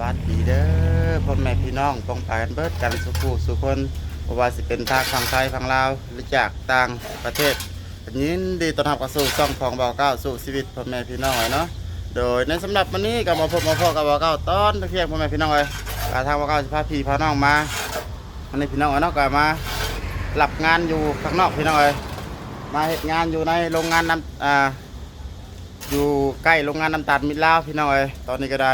วัสดีเด้อพ่อแม่พี่น้องต้องไปกันเบิดกันสุขูสุคนเพราะว่าสิเป็นทางฝั่งไทยฝั่งลาวหรือจากต่างประเทศยินดีต้อนรับเข้าสู่ช่องของบ่าวเก้าสู่ชีวิตพ่อแม่พี่น้องเลยเนาะโดยในสำหรับวันนี้ก็มาพบมาพบกับบ่าวเก้าตอนเที่ยงพ่อแม่พี่น้องเลยกาทางบ่าวเก้าสิพาพี่พาน้องมาวันนี้พี่น้องเอ้ยเนาะก็มาหลับงานอยู่ข้างนอกพี่น้องเลยมาเฮ็ดงานอยู่ในโรงงานน้ำอ่าอยู่ใกล้โรงงานน้ำตาลมิลาวพี่น้องเอ้ยตอนนี้ก็ได้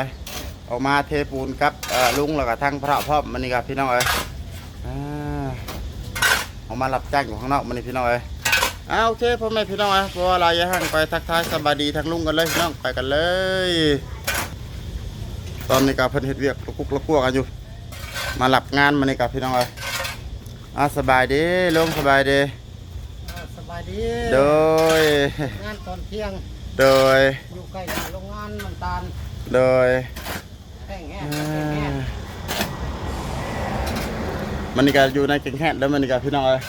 ออกมาเทปูนกับเอ่อลุงแล้วก็ทั้งพระพ่อมมันนี่ครับพี่น้องเอ้ยอ่าออกมารับจ้างอยู่ข้างนอกมันนี่พี่น้องเอ้ยอ่าโอเคพ่อแม่พี่น้องเอ้ยเพราะว่าเราอย่าห่างไปทักทายสบายดีทั้งลุงกันเลยพี่น้องไปกันเลย ตอนนี้ก็เพิ่นเฮ็ดเวียกลุกคุกลุกพวกกันอยู่ มาหลับงานมันนี่ครับพี่น้องเอ้ยอ่าสบายดีลุงสบายดีสบายดี โดยงานตอนเที่ยง โดยอยู่ใกล้กับโรงงานน้ำตาล โดย มันนี่ก็อยู่ในเก่งแฮดแล้วมันนี่ก็พี่น้องเอ้ย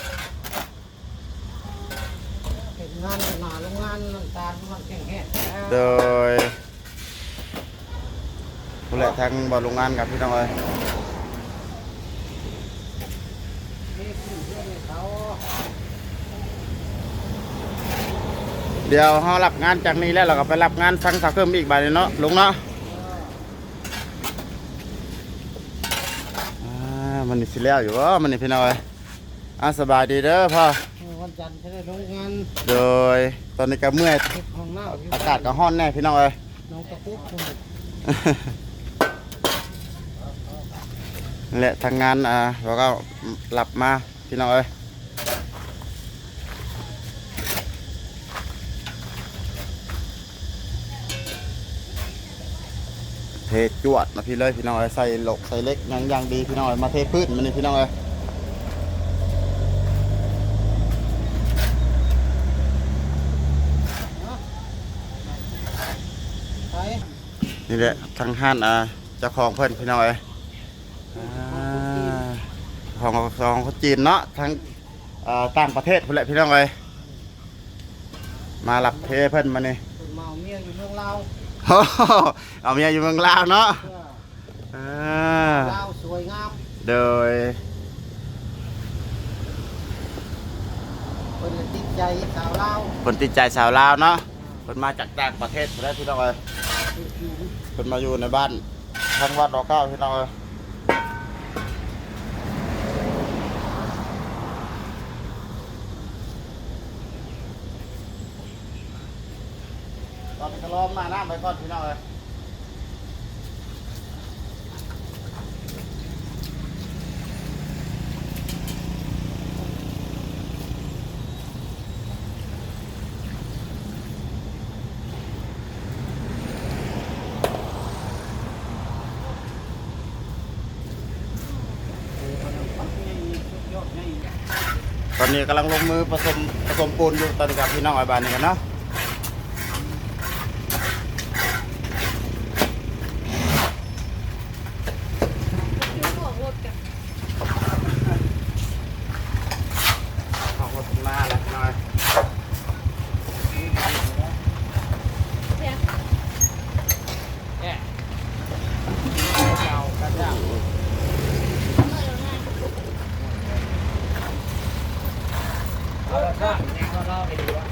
เป็นงานหนาโรงงานน้ำตาลมันแห้งแห้งโดยผู้แหละทางบ่อโรงงานกับพี่น้องเอ้ยนี่คือเรื่องเขาเดี๋ยวเฮารับงานจากนี้แล้วเราก็ไปรับงานฟังสักเพิ่มอีกบาดนี้เนาะลุงเนาะอ่า มันนี่สิแล้วอยู่ว่ามันนี่พี่น้องเอ้ยอ่าสบายดีเด้อพ่อวันจันทร์จะได้โรงงานโดยตอนนี้ก็เมื่อยเก็บห้องน้ำอากาศก็ร้อนแน่พี่น้องเอ้ยน้องตะกุกคุณนั่นแหละทางงานอ่าเราก็หลับมาพี่น้องเอ้ย เทจวดมาพี่เลยพี่น้องเอ้ยใส่หลกใส่เล็กยังยังดีพี่น้องเอ้ยมาเทพืชมันนี่พี่น้องเอ้ยนี่แหละทางห้านอ่าเจ้าของเพิ่อนพี่น้องเอ้ยของของคนจีนเนาะทางต่างประเทศเพิ่อนแหละพี่น้องเอ้ยมาหลับเทเพิ่นมานี่คุณเมาเมีย อยู่เมืองลาวโอ้โหเอาเมียอยู่เมืองลาวเนาะเพื่ออ่าลาวสวยงามโดยเป็นติดใจสาวลาวคนติดใจสาวลาวเนาะคนมาจากต่างประเทศแล้วพี่น้องเอ้ยคือผิวคนมาอยู่ในบ้านทางวัดดอกเก้าพี่น้องเอ้ย ตอนนี้ก็ล้อมมาหน้าไปก่อนพี่น้องเอ้ยตอนนี้กำลังลงมือผสมผสมปูนอยู่ตอนกับพี่น้องไอ้บ้านนี้กันเนาะเอาผสมหน้าแล้วพี่น้อย เอาละครับเอาเราไปดูว่า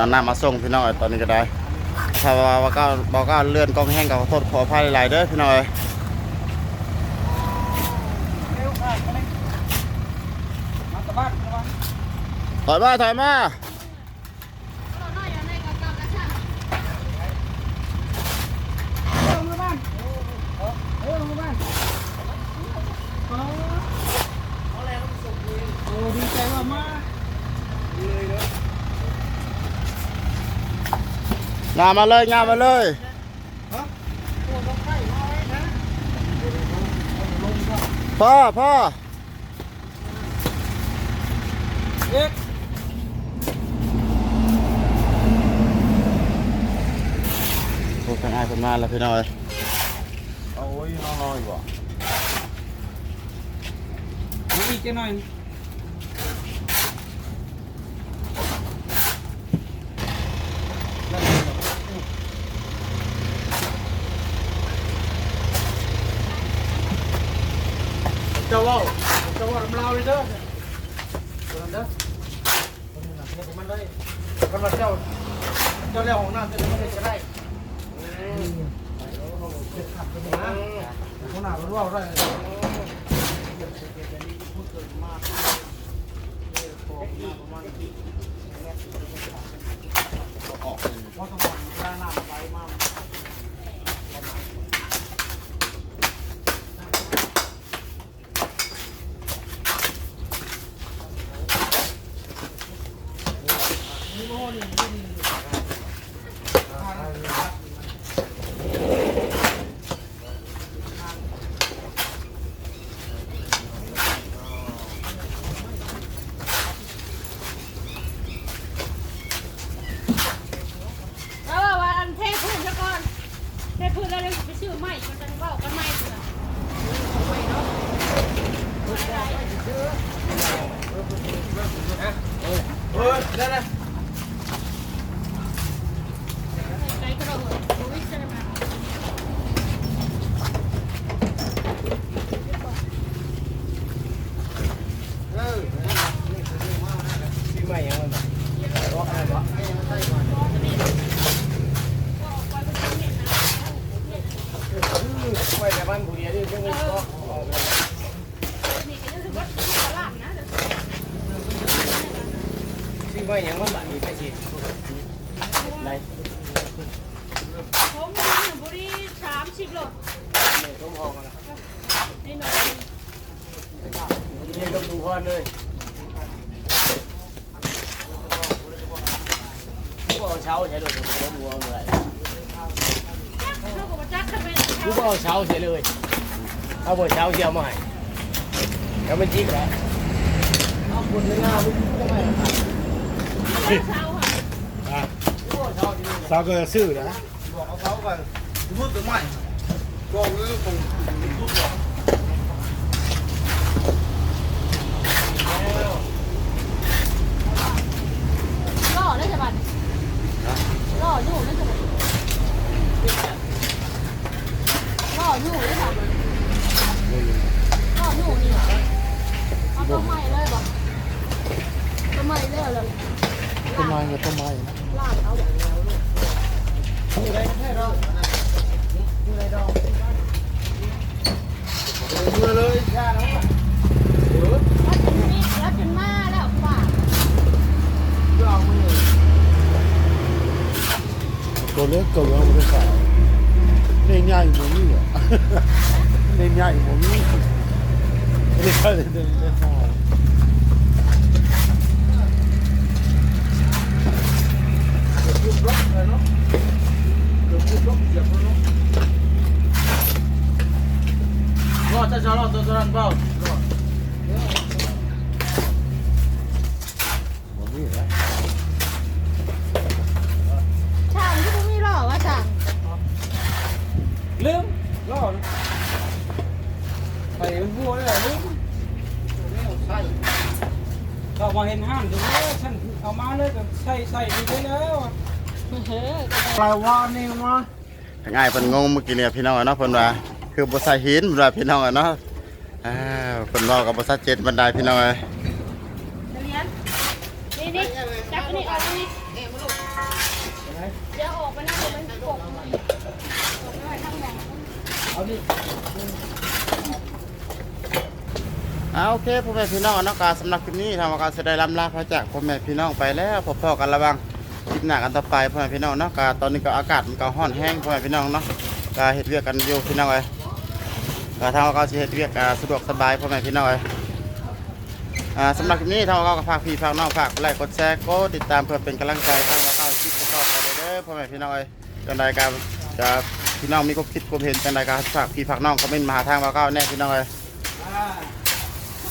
เป็นเอาน้ำมาส่งพี่น้องเอ้ยตอนนี้ก็ได้ ถ้าว่าว่าก็บอกก็เลื่อนกล้องแห้งกับขอโทษขออภัยหลายๆเด้อพี่น้องเอ้ยถอยมาถอยมา เร็วมาบ้านเร็วมาบ้านโอ้ดีใจว่ามาเลยเด้อ งามมาเลยงามมาเลยพ่อพ่อเอ็กโอ้กันอายคนมาแล้วพี่น้อยโอ้ยน้อยๆบ่มาอีกจะหน่อย ว่าเจ้าว่าลำลาวเลยเด้อตัวนั้นเด้อนี้นะเนี่ยผมมันได้กันว่าเจ้าเจ้าเลี้ยงของน้ำเจ้าไม่ได้จะได้เจ็บขัดเป็นะหัวหน้าเป็นว่าได้ออกเพราะสมองด้าหน้าไปมาก แล้วว่าว่าอันเทพื้นซะก่อนเทพื้นแล้วเดี๋ยวไปซื้อไม้มันจะเว้ากันไม้เถอะเอาไว้เนาะอะไรเออได้เลย ไกลก็เราเหอะโอ้ยใช่ไหม เออปีใหม่ยังไงบ้างรออะไรวะไม่แต่บ้านผู้เดียวนี่ยังไม่รอ นี่ก็จะถือว่าตลาดนะ ปีใหม่ยังมันแบบนี้ไปสิไหนผมมีหนึ่งบุรีสามสิบโลเนี่ยต้องออกกันนะนี่หน่อยนี่ก็ดูพ่อเลยกูเอาเช้าใช้เลยผมบัวเลยกูเอาเช้าใช้เลยเอาบ่เช้าเชียมาให้แล้วมันจิกแล้วเอาคนหน้าลูกไม่ เช้าค่ะกูเอา เช้าที่นี่สาวก็นะบอกเอาเขาก่อนพูดถึงใหม่บอกเรื่องของพูดก่อนล่อได้ใช่ป่ะล่ออยู่ได้ใช่ป่ะล่ออยู่ได้ใช่ป่ะล่ออยู่นี่เหรอเอาต้นไม้เลยป่ะต้นไม้เลยเลยต้นไม้กับต้นไม้นะลากเอาอย่างเดียวลูกมีอะไรแค่เรามีอะไรดองมือเลยย่าแล้วแล้วจนมีแล้วจนมาแล้วป่าเพื่อเอามือตัวเล็กตัวเล็กมันก็สาวเล่นง่ายหมดนี่อะเล่นง่ายหมดนี่เล่นง่ายเล่นเล่นเล่นง่าย รูปล็อกเลยเนาะรูปล็อกเสียบเนาะรอดจะจะรอด ตัวนั้นเปล่ารอดหมดนี่แหละช่างที่มึงมีหรอวะช่างลืมรอดไปเป็นบัวเลยลืมใช่ก็มาเห็นห้ามดูว่าฉันเอามาเลยก็ใส่ใส่ดีได้แล้วอะเฮ้ยอะไรวะนี่มาง่ายเพิ่นงงเมื่อกี้เนี่ยพี่น้องเนาะเพิ่นว่าคือบ่ใส่หินเพิ่นว่าพี่น้องเนาะ อ้าวเพิ่นเว้ากับบ่ชัดเจนบันไดพี่น้องเอ้ยเรียนนี่นี่จับอันนี้ออกนี่เดี๋ยวออกไปนะเดี๋ยวมันกบมันออกไปทางไหนเอาดิเอาโอเคพ่อแม่พี่น้องเนาะการสำหรับคลิปนี้ทางการแสดงลำลาพระจากพ่อแม่พี่น้องไปแล้วพบๆกันระวังคลิปหน้ากันต่อไปพ่อแม่พี่น้องเนาะการตอนนี้ก็อากาศมันก็ร้อนแห้งพ่อแม่พี่น้องเนาะการเฮ็ดเวียกกันอยู่พี่น้องเอ้ย กาทางเราสิเฮ็ดเวียกกาสะดวกสบายพ่อแม่พี่น้องเอ้ยอ่าสำหรับคลิปนี้ทางเราก็ฝากพี่ฝากน้องฝากไลค์กดแชร์กดติดตามเพื่อเป็นกำลังใจทางเราเข้าคลิปต่อไปเด้อพ่อแม่พี่น้องเอ้ยจังใดการจะพี่น้องมีความคิดความเห็นจังใดก็ฝากพี่ฝากน้องคอมเมนต์มาหาทางเราเข้าแน่พี่น้องเอ้ย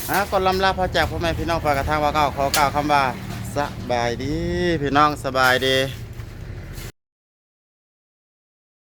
อะก่อนลำลาพระจากพ่อแม่พี่น้องฝากกระทางว่าเก้าขอกล่าวคำว่าสบายดีพี่น้องสบายดี